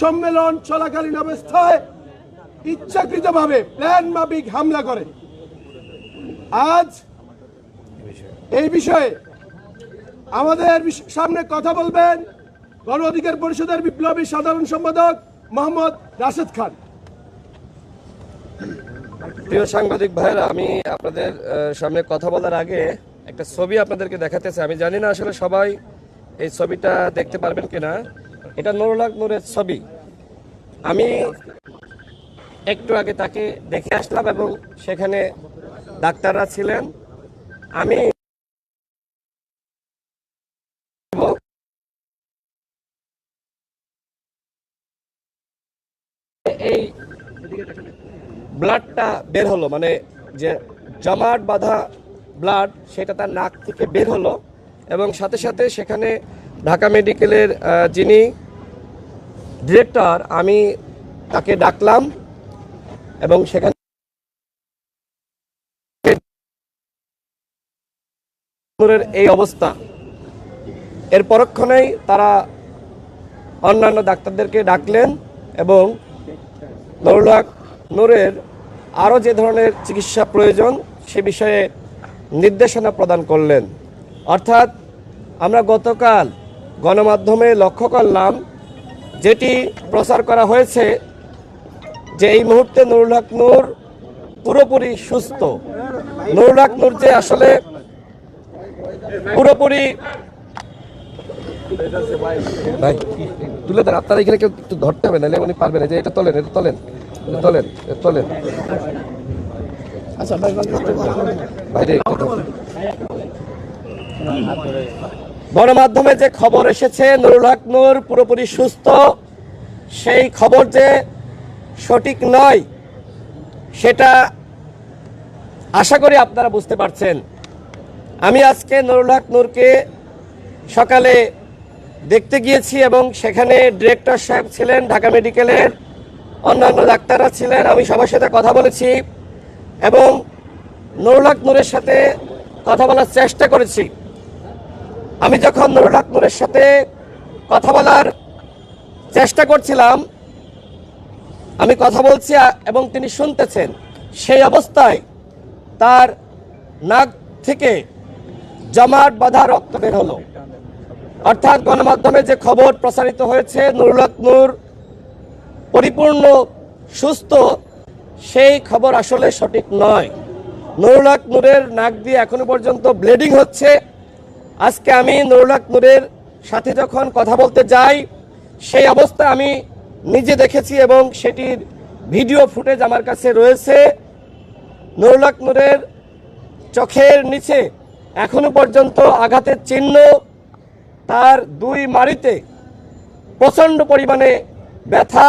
সম্মেলন চলাকালীন অবস্থায় ইচ্ছাকৃতভাবে প্ল্যান মাফিক হামলা করে। আজ এই বিষয়ে আমাদের সামনে কথা বলবেন গণ অধিকার পরিষদের বিপ্লবী সাধারণ সম্পাদক মোহাম্মদ রাশেদ খান। প্রিয় সাংবাদিক ভাইরা আমি আপনাদের সামনে কথা বলার আগে একটা ছবি আপনাদেরকে দেখাতে চাই। আমি জানি না আসলে সবাই এই ছবিটা দেখতে পারবেন কিনা। এটা নুরুল নূরের ছবি। আমি একটু আগে তাকে দেখে আসলাম এবং সেখানে ডাক্তাররা ছিলেন। আমি এই ব্লাডটা বের হলো মানে যে জমাট বাঁধা ব্লাড সেটা তার নাক থেকে বের হলো এবং সাথে সাথে সেখানে ঢাকা মেডিকেলের যিনি ডিরেক্টর, আমি তাকে ডাকলাম এবং সেখানে এই অবস্থা। এর পরক্ষণেই তারা অন্যান্য ডাক্তারদেরকে ডাকলেন এবং নুরুল হক নূরের আরও যে ধরনের চিকিৎসা প্রয়োজন সে বিষয়ে নির্দেশনা প্রদান করলেন। অর্থাৎ আমরা গতকাল গণমাধ্যমে লক্ষ্য করলাম যেটি প্রচার করা হয়েছে যে এই মুহূর্তে নুরুল হক নূর পুরোপুরি সুস্থ। নুরুল হক নূর যে আসলে পুরোপুরি ভাই, তুলে দেন আপনারা এখানে কেউ ধরতে হবে, নাহলে উনি পারবেন না। যে এটা তোলেন এটা তোলেন তোলেন তোলেন। বাইরে একটু ধরুন। গণমাধ্যমে যে খবর এসেছে, নুরুল হক নূর পুরোপুরি সুস্থ। সেই খবর যে সঠিক নয়, সেটা আশা করি আপনারা বুঝতে পারছেন। আমি আজকে নুরুল হক নূরকে সকালে দেখতে গিয়েছি এবং সেখানে ডিরেক্টর সাহেব ছিলেন, ঢাকা মেডিকেলের অন্যান্য ডাক্তাররা ছিলেন, আমি সবার সাথে কথা বলেছি এবং নুরুলাক নূরের সাথে কথা বলার চেষ্টা করেছি। আমি যখন নুরুলাক নূরের সাথে কথা বলার চেষ্টা করছিলাম, আমি কথা বলছি এবং তিনি শুনতেছেন, সেই অবস্থায় তার নাক থেকে জমাট বাঁধা রক্ত বের হলো। অর্থাৎ গণমাধ্যমে যে খবর প্রচারিত হয়েছে নুরুল হক পরিপূর্ণ সুস্থ, সেই খবর আসলে সঠিক নয়। নুরুল হক নূরের নাক দিয়ে এখনও পর্যন্ত ব্লিডিং হচ্ছে। আজকে আমি নুরুল হক নূরের সাথে যখন কথা বলতে যাই, সেই অবস্থা আমি নিজে দেখেছি এবং সেটির ভিডিও ফুটেজ আমার কাছে রয়েছে। নুরুল হক নূরের চোখের নিচে এখনও পর্যন্ত আঘাতের চিহ্ন, তার দুই মাড়িতে প্রচণ্ড পরিমাণে ব্যথা,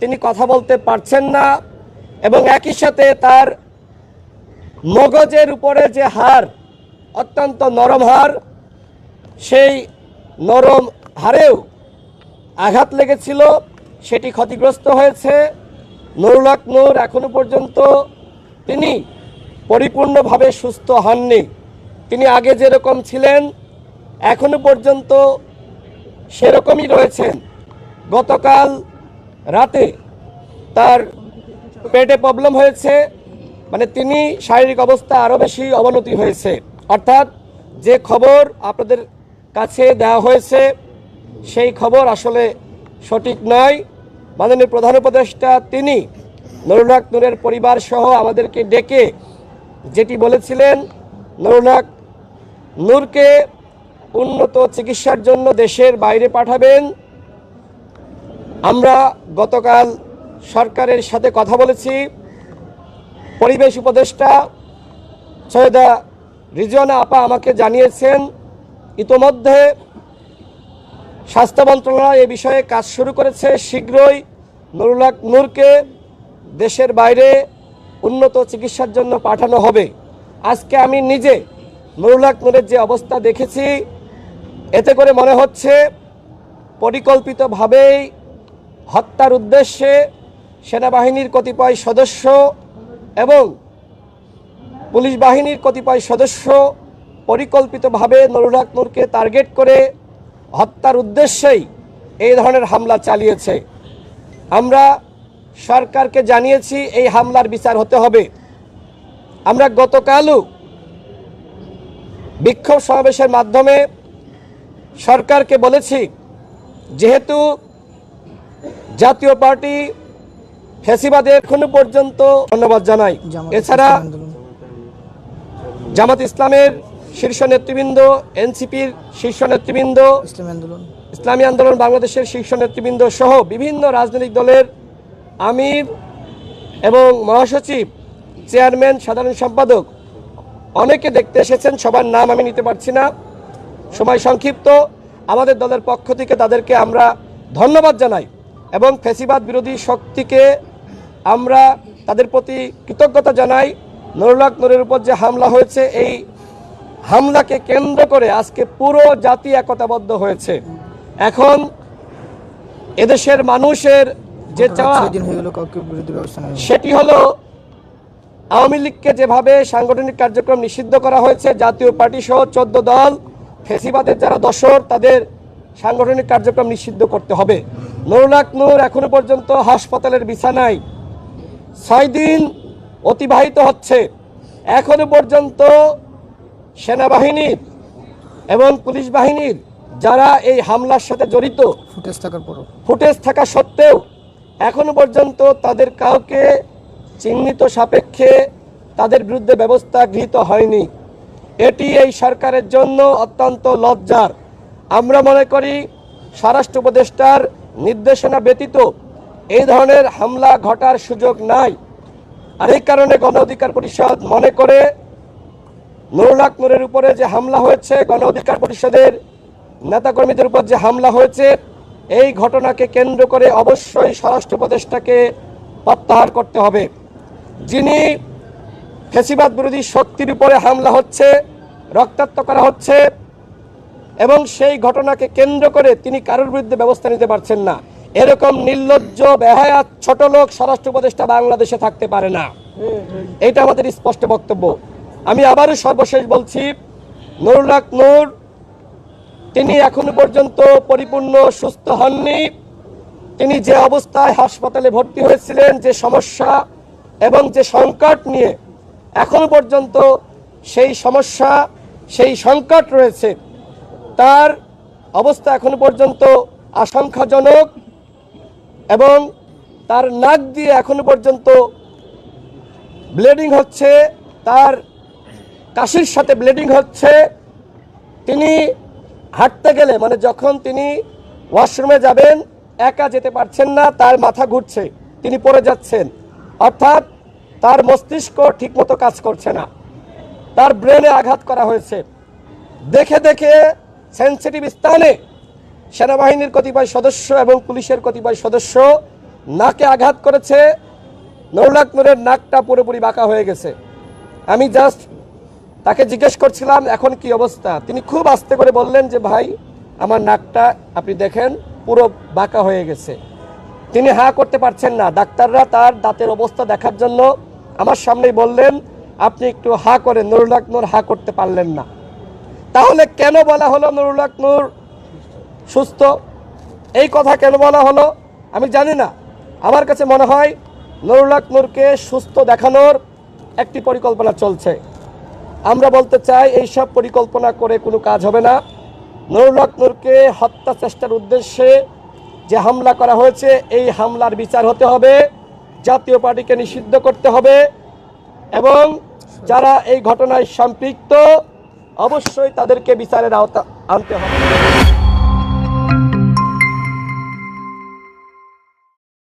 তিনি কথা বলতে পারছেন না এবং একই সাথে তার মগজের উপরে যে হাড় অত্যন্ত নরম হার। সেই নরম হারেও আঘাত লেগেছিল, সেটি ক্ষতিগ্রস্ত হয়েছে। নুরুল হক নূর এখনও পর্যন্ত তিনি পরিপূর্ণভাবে সুস্থ হননি। তিনি আগে যেরকম ছিলেন, এখনও পর্যন্ত সেরকমই রয়েছেন। গতকাল রাতে তার পেটে প্রবলেম হয়েছে মানে তিনি শারীরিক অবস্থা আরও বেশি অবনতি হয়েছে। অর্থাৎ যে খবর আপনাদের কাছে দেওয়া হয়েছে, সেই খবর আসলে সঠিক নয়। মাননীয় প্রধান উপদেষ্টা তিনি নরুনাক নূরের পরিবার সহ আমাদেরকে ডেকে যেটি বলেছিলেন নরুনাক নূরকে উন্নত চিকিৎসার জন্য দেশের বাইরে পাঠাবেন। আমরা গতকাল সরকারের সাথে কথা বলেছি। পরিবেশ উপদেষ্টা সৈয়দা রিজওয়ানা আপা আমাকে জানিয়েছেন, ইতোমধ্যে স্বাস্থ্য মন্ত্রণালয় এ বিষয়ে কাজ শুরু করেছে। শীঘ্রই নুরুল হক নূরকে দেশের বাইরে উন্নত চিকিৎসার জন্য পাঠানো হবে। আজকে আমি নিজে নুরুল হক নূরের যে অবস্থা দেখেছি, এতে করে মনে হচ্ছে পরিকল্পিতভাবেই হত্যার উদ্দেশ্যে সেনাবাহিনীর কতিপয় সদস্য এবং পুলিশ বাহিনীর কতিপয় সদস্য পরিকল্পিতভাবে নুরুল হক নূরকে টার্গেট করে হত্যার উদ্দেশ্যেই এই ধরনের হামলা চালিয়েছে। আমরা সরকারকে জানিয়েছি এই হামলার বিচার হতে হবে। আমরা গতকালও বিক্ষোভ সমাবেশের মাধ্যমে সরকারকে বলেছি যেহেতু জাতীয় পার্টি ফেসিবাদে এখনও পর্যন্ত ধন্যবাদ জানাই। এছাড়া। জামাত ইসলামের শীর্ষ নেতৃবৃন্দ এনসিপির শীর্ষ নেতৃবৃন্দ ইসলামী আন্দোলন। ইসলামী আন্দোলন বাংলাদেশের শীর্ষ নেতৃবৃন্দ সহ বিভিন্ন রাজনৈতিক দলের আমির এবং মহাসচিব চেয়ারম্যান সাধারণ সম্পাদক অনেকে দেখতে এসেছেন সবার নাম আমি নিতে পারছি না। সময় সংক্ষিপ্ত। আমাদের দলের পক্ষ থেকে তাদেরকে আমরা ধন্যবাদ জানাই এবং ফেসিবাদ বিরোধী শক্তিকে আমরা তাদের প্রতি কৃতজ্ঞতা জানাই। নুরুল্লাহ নূরের উপর যে হামলা হয়েছে এই হামলাকে কেন্দ্র করে আজকে পুরো জাতি একতাবদ্ধ হয়েছে। এখন এদেশের মানুষের যে চাওয়া ব্যবস্থা নেই সেটি হলো আওয়ামী লীগকে যেভাবে সাংগঠনিক কার্যক্রম নিষিদ্ধ করা হয়েছে জাতীয় পার্টি সহ চোদ্দ দল ফেসিবাদের যারা দশর তাদের সাংগঠনিক কার্যক্রম নিষিদ্ধ করতে হবে। নুরুলাক নূর এখনও পর্যন্ত হাসপাতালের বিছানায়। ছয় দিন অতিবাহিত হচ্ছে। এখনও পর্যন্ত সেনাবাহিনীর এবং পুলিশ বাহিনীর যারা এই হামলার সাথে জড়িত ফুটেজ থাকার পরও। ফুটেজ থাকা সত্ত্বেও এখনও পর্যন্ত তাদের কাউকে চিহ্নিত সাপেক্ষে তাদের বিরুদ্ধে ব্যবস্থা গৃহীত হয়নি। এটি এই সরকারের জন্য অত্যন্ত লজ্জার। আমরা মনে করি স্বরাষ্ট্র উপদেষ্টার নির্দেশনা ব্যতীত এই ধরনের হামলা ঘটার সুযোগ নাই। আর এই কারণে গণ অধিকার পরিষদ মনে করে নূরের উপরে যে হামলা হয়েছে, গণ অধিকার পরিষদের নেতাকর্মীদের উপর যে হামলা হয়েছে, এই ঘটনাকে কেন্দ্র করে অবশ্যই স্বরাষ্ট্র উপদেষ্টাকে প্রত্যাহার করতে হবে। যিনি ফেসিবাদ বিরোধী শক্তির উপরে হামলা হচ্ছে, রক্তাক্ত করা হচ্ছে, এবং সেই ঘটনাকে কেন্দ্র করে তিনি কারোর বিরুদ্ধে ব্যবস্থা নিতে পারছেন না। এরকম নির্লজ্জ বেহায়া ছোট লোক স্বরাষ্ট্র উপদেষ্টা বাংলাদেশে থাকতে পারে না। এটা আমাদের স্পষ্ট বক্তব্য। আমি আবারও সর্বশেষ বলছি নুরুল্লাহ নূর, তিনি এখনও পর্যন্ত পরিপূর্ণ সুস্থ হননি। তিনি যে অবস্থায় হাসপাতালে ভর্তি হয়েছিলেন, যে সমস্যা এবং যে সংকট নিয়ে এখনও পর্যন্ত সেই সমস্যা, সেই সংকট রয়েছে, তার অবস্থা এখনও পর্যন্ত আশঙ্কাজনক। এবং তার নাক দিয়ে এখনও পর্যন্ত ব্লিডিং হচ্ছে, তার কাশির সাথে ব্লিডিং হচ্ছে। তিনি হাঁটতে গেলে মানে যখন তিনি ওয়াশরুমে যাবেন, একা যেতে পারছেন না, তার মাথা ঘুরছে, তিনি পড়ে যাচ্ছেন। অর্থাৎ তার মস্তিষ্ক ঠিকমতো কাজ করছে না। তার ব্রেনে আঘাত করা হয়েছে। দেখে দেখে সেন্সিটিভ স্থানে সেনাবাহিনীর কতিপয় সদস্য এবং পুলিশের কতিপয় সদস্য নাকে আঘাত করেছে। নৌলাক নূরের নাকটা পুরোপুরি বাঁকা হয়ে গেছে। আমি জাস্ট তাকে জিজ্ঞেস করছিলাম, এখন কি অবস্থা? তিনি খুব আস্তে করে বললেন যে, ভাই, আমার নাকটা, আপনি দেখেন, পুরো বাঁকা হয়ে গেছে। তিনি হা করতে পারছেন না। ডাক্তাররা তার দাঁতের অবস্থা দেখার জন্য আমার সামনেই বললেন, আপনি একটু হা করে নুরুল্লাহ নূর হা করতে পারলেন না। তাহলে কেন বলা হলো নুরুল্লাহ নূর? সুস্থ। এই কথা কেন বলা হলো? আমি জানি না। আমার কাছে মনে হয়, নুরুল্লাহ নূরকে সুস্থ দেখানোর একটি পরিকল্পনা চলছে। আমরা বলতে চাই এইসব পরিকল্পনা করে কোনো কাজ হবে না। নুরুল্লাহ নূরকে হত্যা চেষ্টার উদ্দেশ্যে যে হামলা করা হয়েছে, এই হামলার বিচার হতে হবে, জাতীয় পার্টিকে নিষিদ্ধ করতে হবে এবং যারা এই ঘটনায় সম্পৃক্ত, অবশ্যই তাদেরকে বিচারের আওতা আনতে হবে।